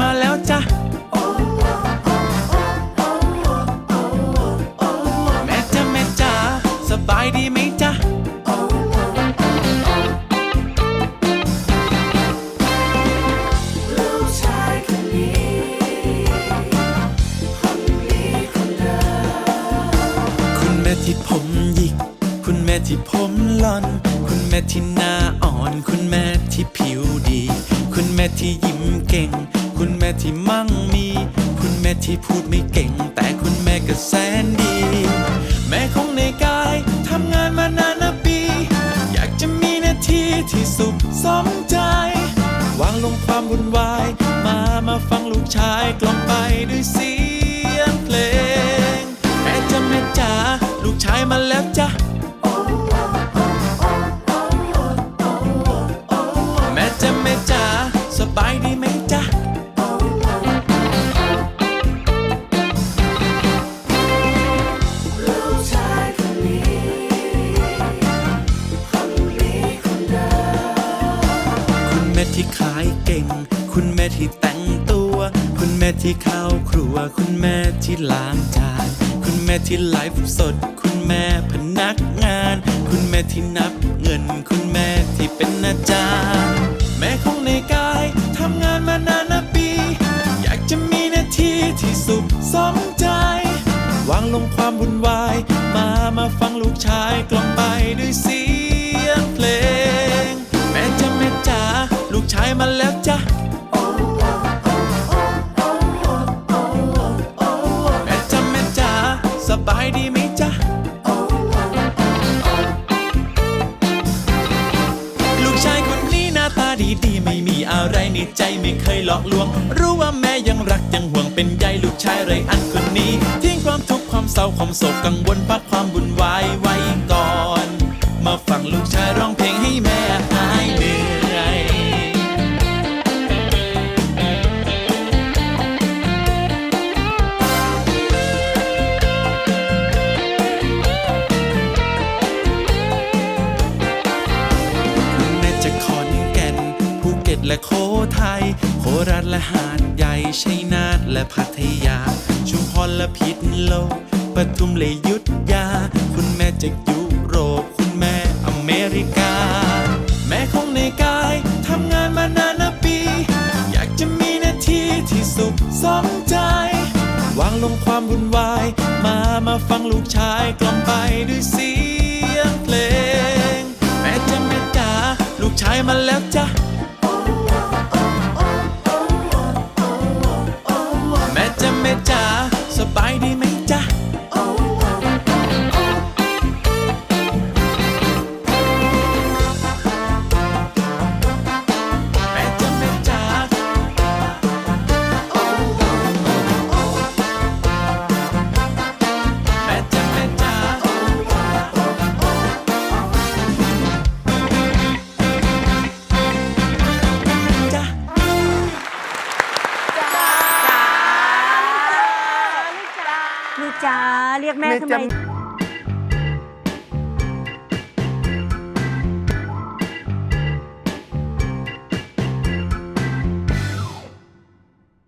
มาแล้วจ้ะแม่จ้าแม่จ๋าสบายดีไหมจ๊ะลูกชาคุณแม่ที่ผมหยิก คุณแม่ที่ผมหลอน คุณแม่ที่หน้าอ่อน คุณแม่ที่ผิวดี คุณแม่ที่ยิ้มเก่ง ที่พูดไม่เก่ง แต่คุณแม่ก็แสนดี แม่ของในกายทำงานมานานนับปี อยากจะมีหน้าที่ที่สุขสมใจ วางลงความวุ่นวาย มามาฟังลูกชายกล่อมไปด้วยเสียงเพลงแม่จะแม่จ๋าลูกชายมาแล้ว ที่ขายเก่ง คุณแม่ที่แต่งตัว คุณแม่ที่เข้าครัว คุณแม่ที่ล้างจาน คุณแม่ที่ไลฟ์สด คุณแม่พนักงาน คุณแม่ที่นับเงิน คุณแม่ที่เป็นอาจารย์ แม่ของในกายทำงานมานานนับปี อยากจะมีหน้าที่ที่สุขสมใจ วางลงความวุ่นวาย มามาฟังลูกชายกล่อมไปด้วยเสีย มาแล้วจ้ะแม่จ้าแม่จ๋าสบายดีไหมจ๊ะลูกชายคนนี้หน้าตาดีดีไม่มีอะไรในใจไม่เคยหลอกลวง รู้ว่าแม่ยังรักยังห่วงเป็นใยลูกชายไรอันคนนี้ ทิ้งความทุกข์ความเศร้าความโศกกังวลพักความบุญวายไว้ก่อน มาฟังลูกชาย และโคไทยโคราชและหาดใหญ่ชัยนาทและพัทยา ชุมพรและพิษโลกปทุมและยุทธยา คุณแม่จากยุโรป คุณแม่อเมริกา แม่ของในกายทำงานมานานนับปี อยากจะมีนาทีที่สุขสมใจ วางลงความวุ่นวาย มามาฟังลูกชายกล่อมไปด้วยเสียงเพลง แม่จ้าแม่จ๋าลูกชายมาแล้ว จ้าเรียกแม่ทำไม